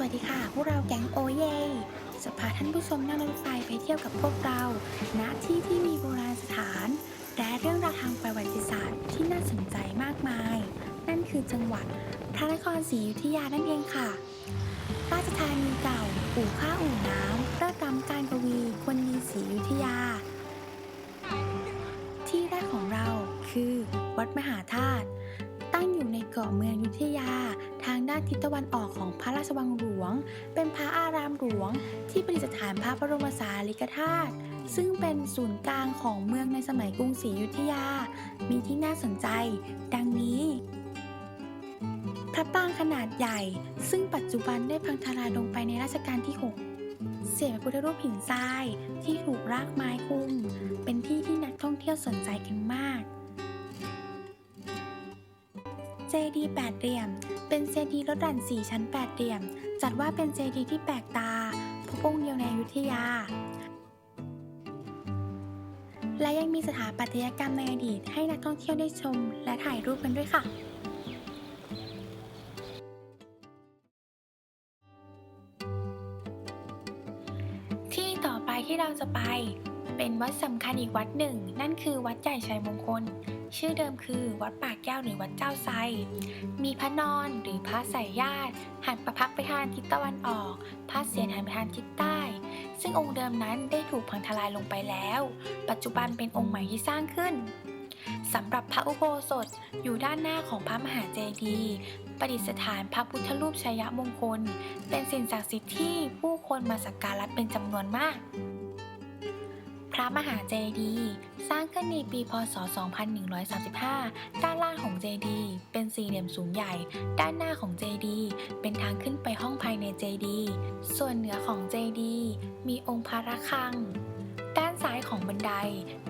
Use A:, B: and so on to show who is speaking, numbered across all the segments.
A: วัสดีค่ะ พวกเราแก๊งโอเยจะพาท่านผู้ชมนั่งรถไฟไปเที่ยวกับพวกเราณที่ที่มีโบราณสถาน และเรื่องราวทางประวัติศาสตร์ที่น่าสนใจมากมาย นั่นคือจังหวัดพระนครศรีอยุธยานั่นเองค่ะ ราชธานีเก่า อู่ข้าอู่น้ำเริ่มรำการกวีคนดีศรีอยุธยา ที่แรกของเราคือ วัดมหาธาตุตั้งอยู่ในเกาะเมืองอยุธยา ทางด้านทิศตะวันออกของพระราชวังหลวง เป็นพระอารามหลวง ที่ประดิษฐานพระบรมสารีริกธาตุซึ่งเป็นศูนย์กลางของเมืองในสมัยกรุงศรีอยุธยา มีที่น่าสนใจ ดังนี้ พระปรางขนาดใหญ่ ซึ่งปัจจุบันได้พังทลายลงไปในรัชกาลที่ 6 เสียงพระพุทธรูปหินทรายที่ถูกรากไม้คลุม เป็นที่ที่นักท่องเที่ยวสนใจกันมาก เจดีย์แปดเหลี่ยม เป็นเจดีย์ลดหลั่นสี่ชั้นแปดเหลี่ยม จัดว่าเป็นเจดีย์ที่แปลกตาพบองค์เดียวในอยุธยา และยังมีสถาปัตยกรรมในอดีตให้นักท่องเที่ยวได้ชม และถ่ายรูปกันด้วยค่ะที่ต่อไปที่เราจะไป เป็นวัดสำคัญอีกวัดหนึ่ง นั่นคือวัดใหญ่ชัยมงคล ชื่อเดิมคือวัดปากแก้วหรือวัดเจ้าไซมีพระนอนหรือพระสายญาติหันประพักไปทางทิศตะวันออก พระเศียรหันไปทางทิศใต้ ซึ่งองค์เดิมนั้นได้ถูกพังทลายลงไปแล้ว ปัจจุบันเป็นองค์ใหม่ที่สร้างขึ้นสำหรับพระอุโบสถอยู่ด้านหน้าของพระมหาเจดีย์ประดิษฐานพระพุทธรูปชัยมงคล เป็นสิ่งศักดิ์สิทธิ์ที่ผู้คนมาสักการะเป็นจำนวนมาก ระมหาเจดีย์สร้างขึ้นในปีพศ 2135 ด้านล่างของเจดีย์เป็นสี่เหลี่ยมสูงใหญ่ ด้านหน้าของเจดีย์เป็นทางขึ้นไปห้องภายในเจดีย์ส่วนเหนือของเจดีย์มีองค์พระระฆัง ด้านซ้ายของบันได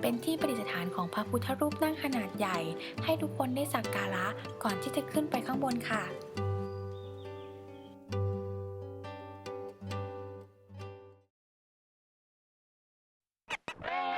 A: เป็นที่ประดิษฐานของพระพุทธรูปนั่งขนาดใหญ่ ให้ทุกคนได้สักการะก่อนที่จะขึ้นไปข้างบนค่ะ
B: Hey!